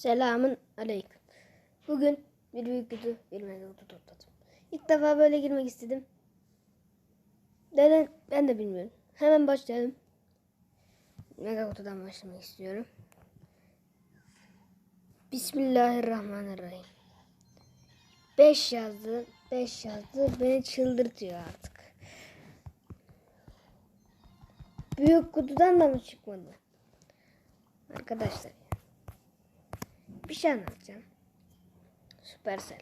Selamın aleyküm. Bugün bir büyük kutu bir kutu topladım. İlk defa böyle girmek istedim. Neden ben de bilmiyorum. Hemen başlayalım. Mega kutudan başlamak istiyorum. Bismillahirrahmanirrahim. 5 yazdı. 5 yazdı. Beni çıldırtıyor artık. Büyük kutudan da mı çıkmadı? Arkadaşlar bir şey anlatacağım. Süpersel.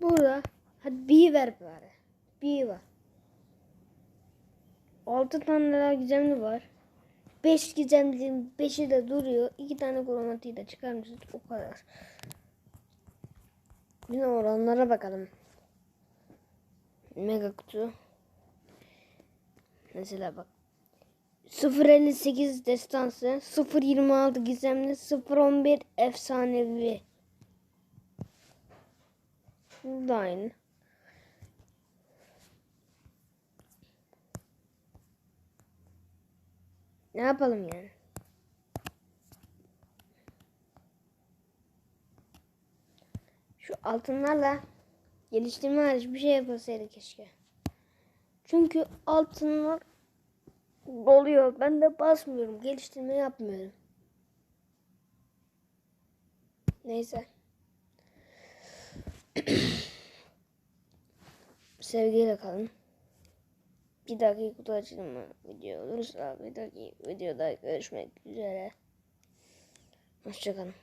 Burada hadi bir ver bari. Bir var. Altı tane daha gizemli var. Beş gizemlinin beşi de duruyor. İki tane kromatiği de çıkarmışız. O kadar. Yine oranlara bakalım. Mega kutu. Mesela bak. 058 destansı, 026 gizemli, 011 efsanevi. Bu da aynı. Ne yapalım yani? Şu altınlarla geliştirme hariç bir şey yapılsaydı keşke. Çünkü altınlar doluyor. Ben de basmıyorum. Geliştirme yapmıyorum. Neyse. Sevgiyle kalın. Bir dahaki kutu açılımı video olursa bir dahaki videoda görüşmek üzere. Hoşçakalın.